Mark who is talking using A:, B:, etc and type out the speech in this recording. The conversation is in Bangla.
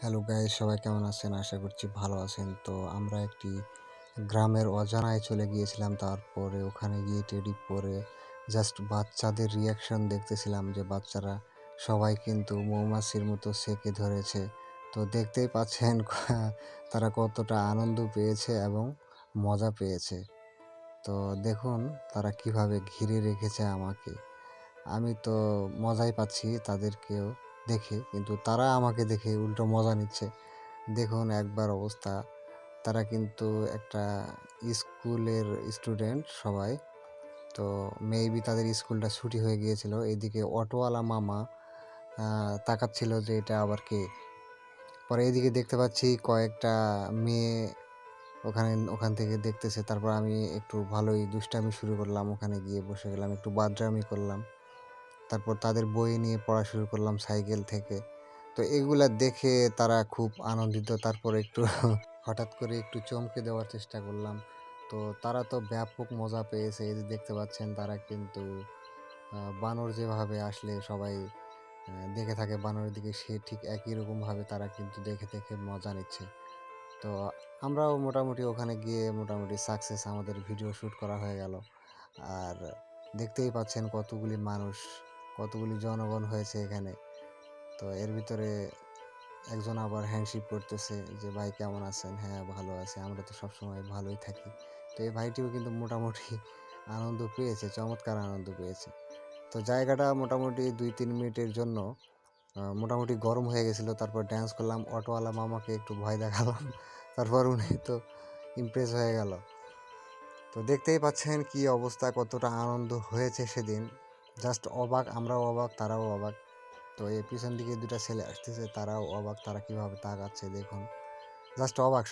A: হ্যালো গাইস সবাই কেমন আছেন? আশা করছি ভালো আছেন। তো আমরা একটি গ্রামের অজানায় চলে গিয়েছিলাম, তারপরে ওখানে গিয়ে টেডি পরে জাস্ট বাচ্চাদের রিয়াকশন দেখতেছিলাম যে বাচ্চারা সবাই কিন্তু মৌমাছির মতো সেকে ধরেছে। তো দেখতেই পাচ্ছেন তারা কতটা আনন্দ পেয়েছে এবং মজা পেয়েছে। তো দেখুন তারা কীভাবে ঘিরে রেখেছে আমাকে। আমি তো মজাই পাচ্ছি তাদেরকেও। দেখে, কিন্তু তারা আমাকে দেখে উল্টো মজা নিচ্ছে। দেখুন একবার অবস্থা। তারা কিন্তু একটা স্কুলের স্টুডেন্ট সবাই। তো মেবি তাদের স্কুলটা ছুটি হয়ে গিয়েছিল। এদিকে অটোওয়ালা মামা তাকাচ্ছিল যে এটা আবার কে? পরে এদিকে দেখতে পাচ্ছি কয়েকটা মেয়ে ওখানে, ওখান থেকে দেখতেছে। তারপর আমি একটু ভালোই দুষ্টামি শুরু করলাম। ওখানে গিয়ে বসে গেলাম, একটু বাদরামি করলাম। তারপর তাদের বই নিয়ে পড়া শুরু করলাম সাইকেল থেকে। তো এগুলা দেখে তারা খুব আনন্দিত। তারপর একটু হঠাৎ করে একটু চমকে দেওয়ার চেষ্টা করলাম। তো তারা তো ব্যাপক মজা পেয়েছে। এই যে দেখতে পাচ্ছেন তারা কিন্তু বানর যেভাবে আসলে সবাই দেখে থাকে বানরের দিকে, সে ঠিক একই রকমভাবে তারা কিন্তু দেখে দেখে মজা নিচ্ছে। তো আমরাও মোটামুটি ওখানে গিয়ে মোটামুটি সাকসেস আমাদের ভিডিও শ্যুট করা হয়ে গেল। আর দেখতেই পাচ্ছেন কতগুলি মানুষ কতগুলি জনগণ হয়েছে এখানে। তো এর ভিতরে একজন আবার হ্যান্ডশিপ করতেছে যে, ভাই, কেমন আছেন? হ্যাঁ ভালো আছে। আমরা তো সবসময় ভালোই থাকি। তো এই ভাইটিও কিন্তু মোটামুটি আনন্দ পেয়েছে, চমৎকার আনন্দ পেয়েছে। তো জায়গাটা মোটামুটি দুই তিন মিনিটের জন্য মোটামুটি গরম হয়ে গেছিল। তারপর ড্যান্স করলাম, অটোওয়ালা মামাকে একটু ভয় দেখালাম। তারপর উনি তো ইমপ্রেস হয়ে গেল। তো দেখতেই পাচ্ছেন কি অবস্থা, কতটা আনন্দ হয়েছে সেদিন। জাস্ট অবাক, আমরাও অবাক, তারাও অবাক। তো এই পিছন দিকে দুটা ছেলে আসতেছে, তারাও অবাক, তারা কীভাবে তাকাচ্ছে দেখুন। জাস্ট অবাক